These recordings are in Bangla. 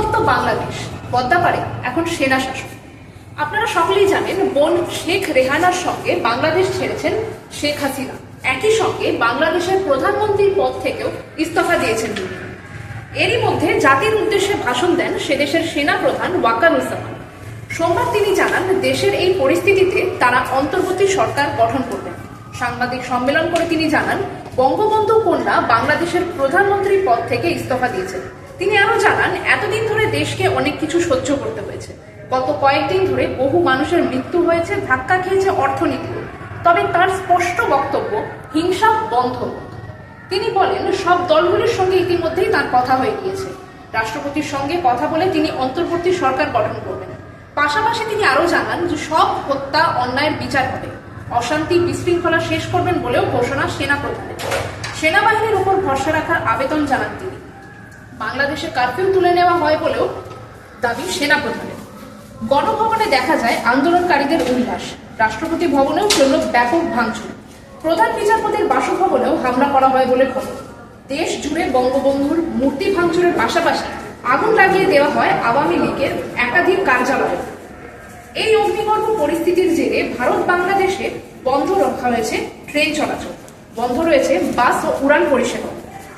উত্তপ্ত বাংলাদেশ। পদ্মাপাড়ে এখন সেনা শাসন আপনারা সকলেই জানেন, বোন শেখ রেহানার সঙ্গে বাংলাদেশ ছেড়েছেন শেখ হাসিনা। একই সঙ্গে বাংলাদেশের প্রধানমন্ত্রীর পদ থেকেও ইস্তফা দিয়েছেন তিনি। এরই মধ্যে জাতির উদ্দেশ্যে ভাষণ দেন সে দেশের সেনা প্রধান ওয়াকারুজ্জামান সোমবার তিনি জানান, দেশের এই পরিস্থিতিতে তারা অন্তর্বর্তী সরকার গঠন করবেন। সাংবাদিক সম্মেলন করে তিনি জানান, বঙ্গবন্ধু কন্যা বাংলাদেশের প্রধানমন্ত্রীর পদ থেকে ইস্তফা দিয়েছেন। তিনি আরও জানান, এতদিন ধরে দেশকে অনেক কিছু সহ্য করতে হয়েছে। গত কয়েকদিন ধরে বহু মানুষের মৃত্যু হয়েছে, ধাক্কা খেয়েছে অর্থনীতি। তবে তার স্পষ্ট বক্তব্য, হিংসা বন্ধ তিনি বলেন, সব দলগুলির সঙ্গে ইতিমধ্যেই তার কথা হয়ে গিয়েছে। রাষ্ট্রপতির সঙ্গে কথা বলে তিনি অন্তর্বর্তী সরকার গঠন করবেন। পাশাপাশি তিনি আরও জানান যে সব হত্যা, অন্যায়ের বিচার হবে। অশান্তি বিশৃঙ্খলা শেষ করবেন বলেও ঘোষণা সেনা প্রধানের সেনাবাহিনীর উপর ভরসা রাখার আবেদন জানান তিনি। বাংলাদেশে কারফিউ তুলে নেওয়া হয় বলেও দাবি সেনা প্রধানের গণভবনে দেখা যায় আন্দোলনকারীদের উল্লাস। রাষ্ট্রপতি ভবনেও চলল ব্যাপক ভাঙচুর। প্রধান বিচারপতির বাসভবনেও হামলা করা হয় বলে খবর। দেশ জুড়ে বঙ্গবন্ধুর মূর্তি ভাঙচুরের পাশাপাশি আগুন লাগিয়ে দেওয়া হয় আওয়ামী লীগের একাধিক কার্যালয়ে। এই অগ্নিগর্ভ পরিস্থিতির জেরে ভারত বাংলাদেশে বন্ধ রক্ষা হয়েছে ট্রেন চলাচল। বন্ধ রয়েছে বাস ও উড়ান পরিষেবা।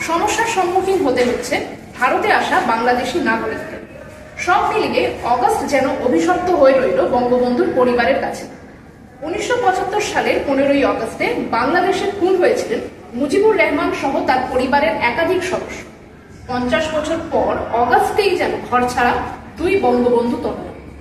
সমস্যার সম্মুখীন হতে হচ্ছে ভারতে আসা বাংলাদেশি নাগরিকদের সব মিলিয়ে অগস্ট যেন অভিশপ্ত হয়ে রইল বঙ্গবন্ধুর পরিবারের কাছে। উনিশশো পঁচাত্তর সালের পনেরোই অগস্টে বাংলাদেশে খুন হয়েছিলেন মুজিবুর রহমান সহ তার পরিবারের একাধিক সদস্য। পঞ্চাশ বছর পর অগস্টেই যেন ঘর ছাড়া দুই বঙ্গবন্ধু তরুণ